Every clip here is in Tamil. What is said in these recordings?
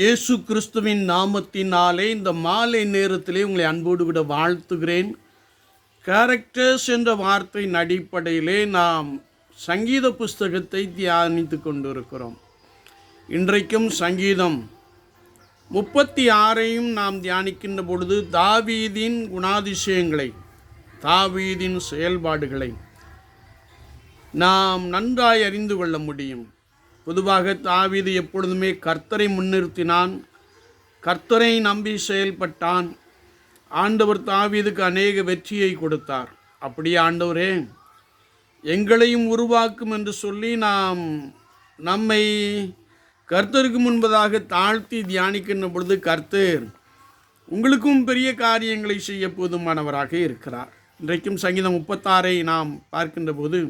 இயேசு கிறிஸ்துவின் நாமத்தினாலே இந்த மாலை நேரத்திலே உங்களை அன்போடு விட வாழ்த்துகிறேன். கேரக்டர்ஸ் என்ற வார்த்தையின் அடிப்படையிலே நாம் சங்கீத புஸ்தகத்தை தியானித்து கொண்டிருக்கிறோம். இன்றைக்கும் சங்கீதம் முப்பத்தி ஆறையும் நாம் தியானிக்கின்ற பொழுது தாவீதின் குணாதிசயங்களை தாவீதின் செயல்பாடுகளை நாம் நன்றாய் அறிந்து கொள்ள முடியும். பொதுவாக தாவீது எப்பொழுதுமே கர்த்தரை முன்னிறுத்தினான். கர்த்தரை நம்பி செயல்பட்டான். ஆண்டவர் தாவீதுக்கு அநேக வெற்றியை கொடுத்தார். அப்படியே ஆண்டவரே எங்களையும் உருவாக்கும் என்று சொல்லி நாம் நம்மை கர்த்தருக்கு முன்பதாக தாழ்த்தி தியானிக்கின்ற பொழுது கர்த்தர் உங்களுக்கும் பெரிய காரியங்களை செய்ய போதுமானவராக இருக்கிறார். இன்றைக்கும் சங்கீதம் முப்பத்தாறை நாம் பார்க்கின்ற போது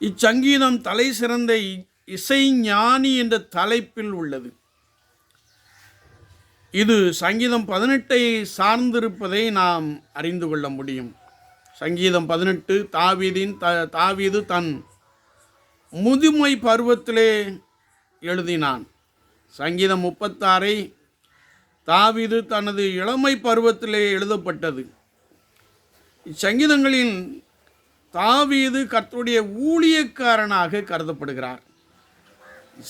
இச்சங்கீதம் தலை சிறந்த இசைஞானி இசை ஞானி என்ற தலைப்பில் உள்ளது. இது சங்கீதம் பதினெட்டை சார்ந்திருப்பதை நாம் அறிந்து கொள்ள முடியும். சங்கீதம் பதினெட்டு தாவீதின் த தாவீது தன் முதுமை பருவத்திலே எழுதினான். சங்கீதம் முப்பத்தாறை தாவீது தனது இளமை பருவத்திலே எழுதப்பட்டது. இச்சங்கீதங்களின் தாவீது கர்த்தருடைய ஊழியக்காரனாக கருதப்படுகிறார்.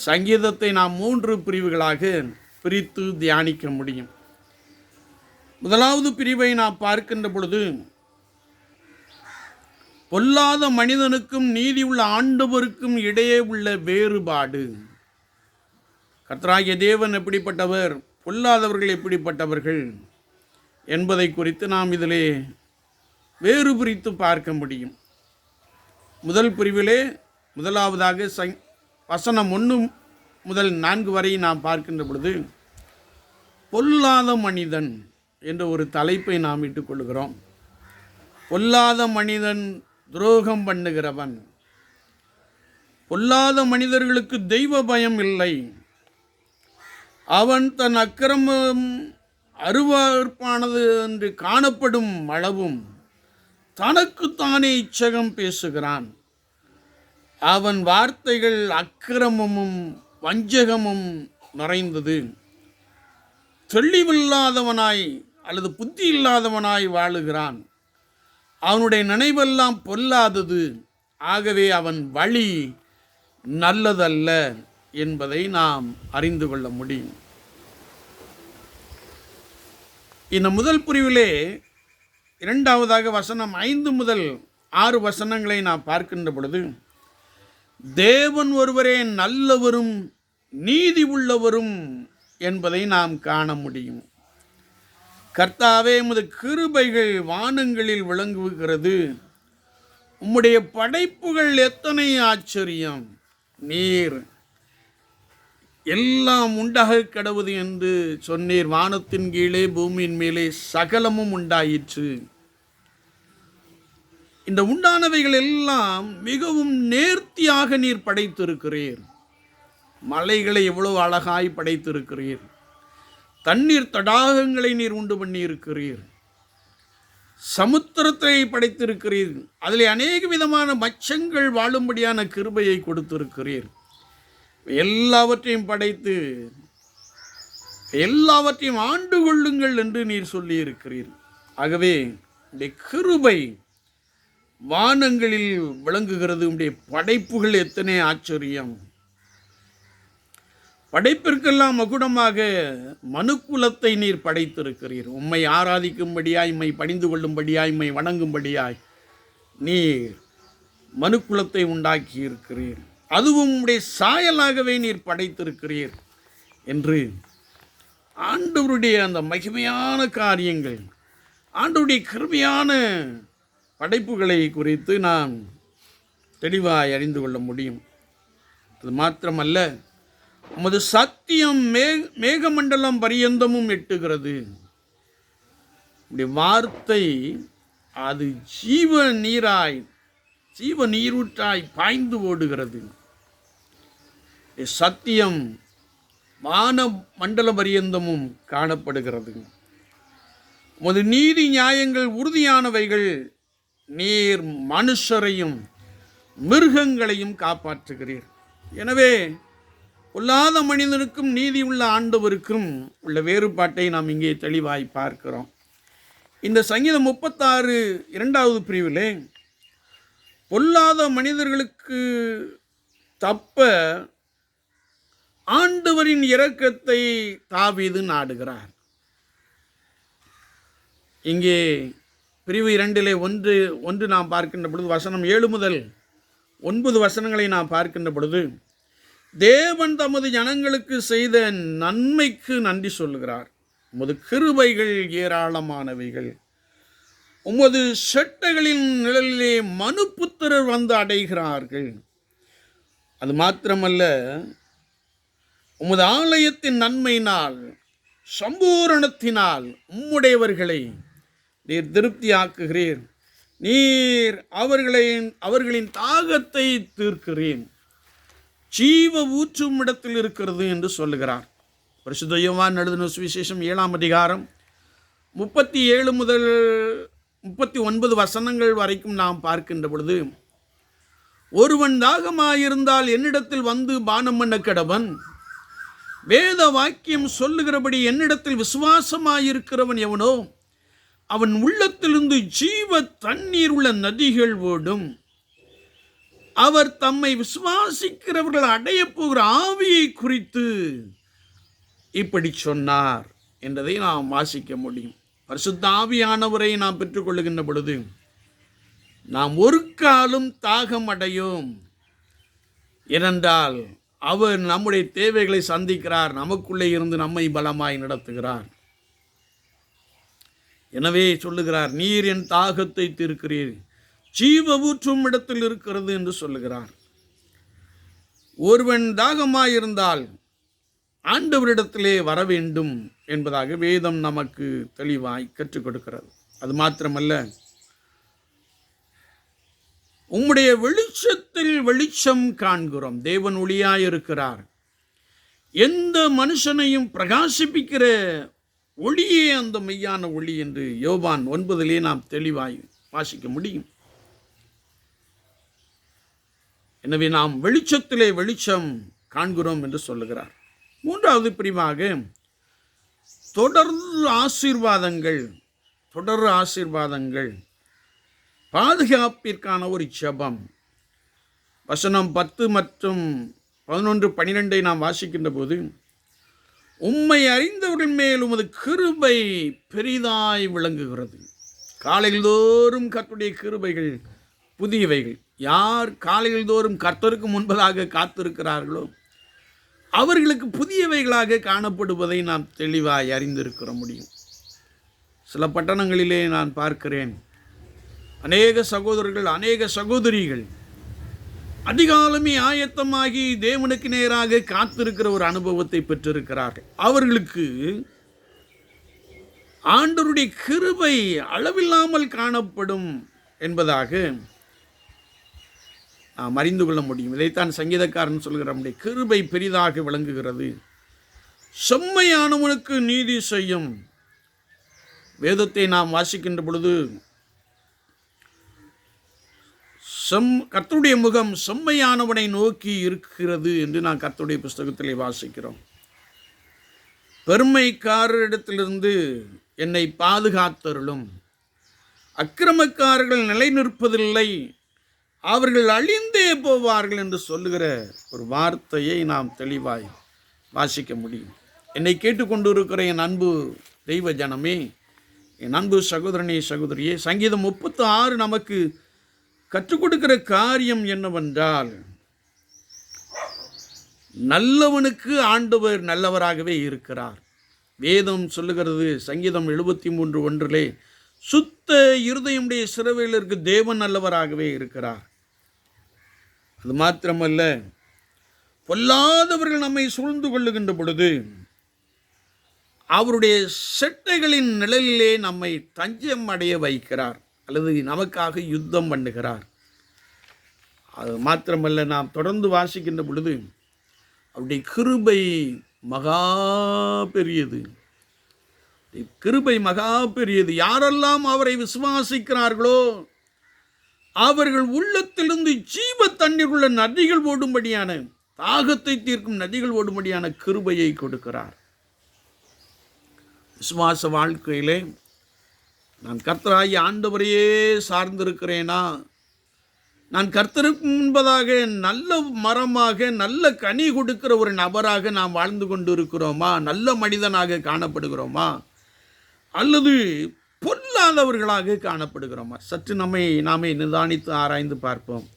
சங்கீதத்தை நாம் மூன்று பிரிவுகளாக பிரித்து தியானிக்க முடியும். முதலாவது பிரிவை நாம் பார்க்கின்ற பொழுது பொல்லாத மனிதனுக்கும் நீதி உள்ள ஆண்டவருக்கும் இடையே உள்ள வேறுபாடு. கர்த்தராகிய தேவன் எப்படிப்பட்டவர் பொல்லாதவர்கள் எப்படிப்பட்டவர்கள் என்பதை குறித்து நாம் இதிலே வேறு பிரித்து பார்க்க முடியும். முதல் பிரிவிலே முதலாவதாக சங் வசனம் ஒன்று முதல் நான்கு வரை நாம் பார்க்கின்ற பொழுது பொல்லாத மனிதன் என்ற ஒரு தலைப்பை நாம் இட்டுக்கொள்கிறோம் பொல்லாத மனிதன் துரோகம் பண்ணுகிறவன். பொல்லாத மனிதர்களுக்கு தெய்வ பயம் இல்லை. அவன் தன் அக்கிரமம் அருவறுப்பானது என்று காணப்படும் அளவும் தனக்குத்தானே இச்சகம் பேசுகிறான். அவன் வார்த்தைகள் அக்கிரமமும் வஞ்சகமும் நிறைந்தது. தெளிவில்லாதவனாய் அல்லது புத்தி இல்லாதவனாய் வாழுகிறான். அவனுடைய நினைவெல்லாம் பொல்லாதது. ஆகவே அவன் வழி நல்லதல்ல என்பதை நாம் அறிந்து கொள்ள முடியும். இந்த முதல் பிரிவிலே இரண்டாவதாக வசனம் ஐந்து முதல் ஆறு வசனங்களை நாம் பார்க்கின்ற பொழுது தேவன் ஒருவரே நல்லவரும் நீதி உள்ளவரும் என்பதை நாம் காண முடியும். கர்த்தாவே உமது கிருபைகள் வானங்களில் விளங்குகிறது. உம்முடைய படைப்புகள் எத்தனை ஆச்சரியம்! நீர் எல்லாம் உண்டாக கடவுது என்று சொன்னீர். வானத்தின் கீழே பூமியின் மேலே சகலமும் உண்டாயிற்று. இந்த உண்டானவைகள் எல்லாம் மிகவும் நேர்த்தியாக நீர் படைத்திருக்கிறீர். மலைகளை எவ்வளவு அழகாய் படைத்திருக்கிறீர். தண்ணீர் தடாகங்களை நீர் உண்டு பண்ணி இருக்கிறீர் சமுத்திரத்தை படைத்திருக்கிறீர். அதில் அநேக விதமான மச்சங்கள் வாழும்படியான கிருபையை கொடுத்திருக்கிறீர். எல்லாவற்றையும் படைத்து எல்லாவற்றையும் ஆண்டு கொள்ளுங்கள் என்று நீர் சொல்லியிருக்கிறீர். ஆகவே இந்த கிருபை வானங்களில் விளங்குகிறது. உடைய படைப்புகள் எத்தனை ஆச்சரியம். படைப்பிற்கெல்லாம் மகுடமாக மனுக்குலத்தை நீர் படைத்திருக்கிறீர். உம்மை ஆராதிக்கும்படியாய் உம்மை பணிந்து கொள்ளும்படியாய் உம்மை வணங்கும்படியாய் நீர் மனுக்குலத்தை உண்டாக்கி இருக்கிறீர் அதுவும் உடைய சாயலாகவே நீர் படைத்திருக்கிறீர் என்று ஆண்டவருடைய அந்த மகிமையான காரியங்கள் ஆண்டவருடைய கருமையான படைப்புகளை குறித்து நாம் தெளிவாய் அறிந்து கொள்ள முடியும். அது மாத்திரமல்ல நமது சத்தியம் மே மேகமண்டலம் பரியந்தமும் எட்டுகிறது. இப்படி வார்த்தை அது ஜீவ நீராய் ஜீவ நீரூற்றாய் பாய்ந்து ஓடுகிறது. சத்தியம் வான மண்டல பரியந்தமும் காணப்படுகிறது. உமது நீதி நியாயங்கள் உறுதியானவைகள் நீர் மனுஷரையும் மிருகங்களையும் காப்பாற்றுகிறீர். எனவே பொல்லாத மனிதனுக்கும் நீதி உள்ள ஆண்டவருக்கும் உள்ள வேறுபாட்டை நாம் இங்கே தெளிவாய் பார்க்கிறோம். இந்த சங்கீதம் முப்பத்தாறு இரண்டாவது பிரிவிலே பொல்லாத மனிதர்களுக்கு தப்ப ஆண்டவரின் இரக்கத்தை தாவீது நாடுகிறார். இங்கே பிரிவு இரண்டிலே ஒன்று ஒன்று நாம் பார்க்கின்ற பொழுது வசனம் ஏழு முதல் ஒன்பது வசனங்களை நாம் பார்க்கின்ற பொழுது தேவன் தமது ஜனங்களுக்கு செய்த நன்மைக்கு நன்றி சொல்லுகிறார். உமது கிருபைகள் ஏராளமானவைகள். உமது செட்டைகளின் நிழலிலே மனுப்புத்திரர் வந்து அடைகிறார்கள். அது மாத்திரமல்ல உமது ஆலயத்தின் நன்மையினால் சம்பூரணத்தினால் உம்முடையவர்களை நீர் திருப்தியாக்குகிறீர். நீர் அவர்களின் அவர்களின் தாகத்தை தீர்க்கிறேன் ஜீவ ஊற்றும் இடத்தில் இருக்கிறது என்று சொல்லுகிறார். பரிசுத்த யோவான் எழுதின சுவிசேஷம் ஏழாம் அதிகாரம் முப்பத்தி ஏழு முதல் முப்பத்தி ஒன்பது வசனங்கள் வரைக்கும் நாம் பார்க்கின்ற பொழுது ஒருவன் தாகமாயிருந்தால் என்னிடத்தில் வந்து பானம் பண்ண கடவன்? வேத வாக்கியம் சொல்லுகிறபடி என்னிடத்தில் விசுவாசமாயிருக்கிறவன் எவனோ? அவன் உள்ளத்திலிருந்து ஜீவ தண்ணீர் உள்ள நதிகள் ஓடும். அவர் தம்மை விசுவாசிக்கிறவர்கள் அடைய போகிற ஆவியை குறித்து இப்படி சொன்னார் என்றதை நாம் வாசிக்க முடியும். பரிசுத்த ஆவியானவரை நாம் பெற்றுக்கொள்ளுகின்ற பொழுது நாம் ஒரு காலும் தாகம் அடையும். ஏனென்றால் அவர் நம்முடைய தேவைகளை சந்திக்கிறார் நமக்குள்ளே இருந்து நம்மை பலமாய் நடத்துகிறார். எனவே சொல்லுகிறார் நீர் என் தாகத்தை தீர்க்கிறீர். ஜீவ ஊற்றும் இடத்தில் இருக்கிறது என்று சொல்லுகிறார். ஒருவன் தாகமாயிருந்தால் ஆண்டவரிடத்திலே வர வேண்டும் என்பதாக வேதம் நமக்கு தெளிவாய் கற்றுக் கொடுக்கிறது. அது மாத்திரமல்ல உம்முடைய வெளிச்சத்தில் வெளிச்சம் காண்கிறோம். தேவன் ஒளியாய் இருக்கிறார் எந்த மனுஷனையும் பிரகாசிப்பிக்கிற ஒளியே அந்த மெய்யான ஒளி என்று யோபான் ஒன்பதிலே நாம் தெளிவாய் வாசிக்க முடியும். எனவே நாம் வெளிச்சத்திலே வெளிச்சம் காண்கிறோம் என்று சொல்லுகிறார். மூன்றாவது பிரிவாக தொடர்ந்து ஆசீர்வாதங்கள் தொடர் ஆசீர்வாதங்கள் பாதுகாப்பிற்கான ஒரு ஜபம். வசனம் பத்து மற்றும் பதினொன்று பனிரெண்டை நாம் வாசிக்கின்ற போது உம்மை அறிந்தவர்கள் மேல் உமது கிருபை பெரிதாய் விளங்குகிறது. காலையில் தோறும் கர்த்தருடைய கிருபைகள் புதியவைகள். யார் காலையில் தோறும் கர்த்தருக்கு முன்பதாக காத்திருக்கிறார்களோ அவர்களுக்கு புதியவைகளாக காணப்படுவதை நாம் தெளிவாய் அறிந்திருக்கிற முடியும். சில பட்டணங்களிலே நான் பார்க்கிறேன். அநேக சகோதரர்கள் அநேக சகோதரிகள் அதிகாலமே ஆயத்தமாகி தேவனுக்கு நேராக காத்திருக்கிற ஒரு அனுபவத்தை பெற்றிருக்கிறார்கள். அவர்களுக்கு ஆண்டருடைய கிருபை அளவில்லாமல் காணப்படும் என்பதாக நாம் அறிந்து கொள்ள முடியும். இதைத்தான் சங்கீதக்காரன் சொல்கிற நம்முடைய கிருபை பெரிதாக விளங்குகிறது. செம்மையானவனுக்கு நீதி செய்யும். வேதத்தை நாம் வாசிக்கின்ற பொழுது செம் கர்த்தருடைய முகம் செம்மையானவனை நோக்கி இருக்கிறது என்று நான் கர்த்தருடைய புஸ்தகத்திலே வாசிக்கிறோம். பெருமைக்காரரிடத்திலிருந்து என்னை பாதுகாத்தருளும். அக்கிரமக்காரர்கள் நிலை நிற்பதில்லை. அவர்கள் அழிந்தே போவார்கள் என்று சொல்லுகிற ஒரு வார்த்தையை நாம் தெளிவாய் வாசிக்க முடியும். என்னை கேட்டுக்கொண்டு இருக்கிற என் அன்பு தெய்வ ஜனமே என் அன்பு சகோதரனே சகோதரியே சங்கீதம் முப்பத்து ஆறு நமக்கு கற்றுக் கொடுக்கிற காரியம் என்னவென்றால் நல்லவனுக்கு ஆண்டவர் நல்லவராகவே இருக்கிறார். வேதம் சொல்லுகிறது சங்கீதம் எழுபத்தி மூன்று ஒன்றிலே சுத்த இருதயமுடைய சிறவையிலிருக்கு தேவன் நல்லவராகவே இருக்கிறார். அது மாத்திரமல்ல பொல்லாதவர்கள் நம்மை சூழ்ந்து கொள்ளுகின்ற பொழுது அவருடைய செட்டைகளின் நிழலிலே நம்மை தஞ்சம் அடைய வைக்கிறார். அல்லது நமக்காக யுத்தம் பண்ணுகிறார். அது மாத்திரமல்ல நாம் தொடர்ந்து வாசிக்கின்ற பொழுது அவருடைய கிருபை மகா பெரியது. கிருபை மகா பெரியது. யாரெல்லாம் அவரை விசுவாசிக்கிறார்களோ அவர்கள் உள்ளத்திலிருந்து ஜீவ தண்ணீர் உள்ள நதிகள் ஓடும்படியான தாகத்தை தீர்க்கும் நதிகள் ஓடும்படியான கிருபையை கொடுக்கிறார். விசுவாச வாழ்க்கையிலே நான் கர்த்தராகி ஆண்டவரையே சார்ந்திருக்கிறேனா? நான் கர்த்தருக்கு முன்பதாக நல்ல மரமாக நல்ல கனி கொடுக்கிற ஒரு நபராக நாம் வாழ்ந்து கொண்டு இருக்கிறோமா நல்ல மனிதனாக காணப்படுகிறோமா? அல்லது பொல்லாதவர்களாக காணப்படுகிறோமா? சற்று நம்மை நாமே நிதானித்து ஆராய்ந்து பார்ப்போம்.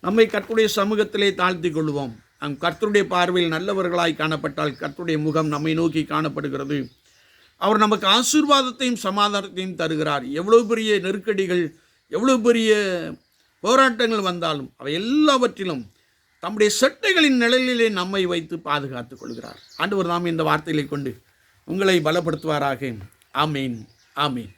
நம்மை கர்த்தருடைய சமூகத்திலே தாழ்த்தி கொள்வோம். நம் கர்த்தருடைய பார்வையில் நல்லவர்களாய் காணப்பட்டால் கர்த்தருடைய முகம் நம்மை நோக்கி காணப்படுகிறது. அவர் நமக்கு ஆசீர்வாதத்தையும் சமாதானத்தையும் தருகிறார். எவ்வளோ பெரிய நெருக்கடிகள் எவ்வளோ பெரிய போராட்டங்கள் வந்தாலும் அவை எல்லாவற்றிலும் தம்முடைய சட்டைகளின் நிழலிலே நம்மை வைத்து பாதுகாத்துக் கொள்கிறார். ஆண்டவர் நாம் இந்த வார்த்தைகளை கொண்டு உங்களை பலப்படுத்துவாராக. ஆமீன். ஆமீன்.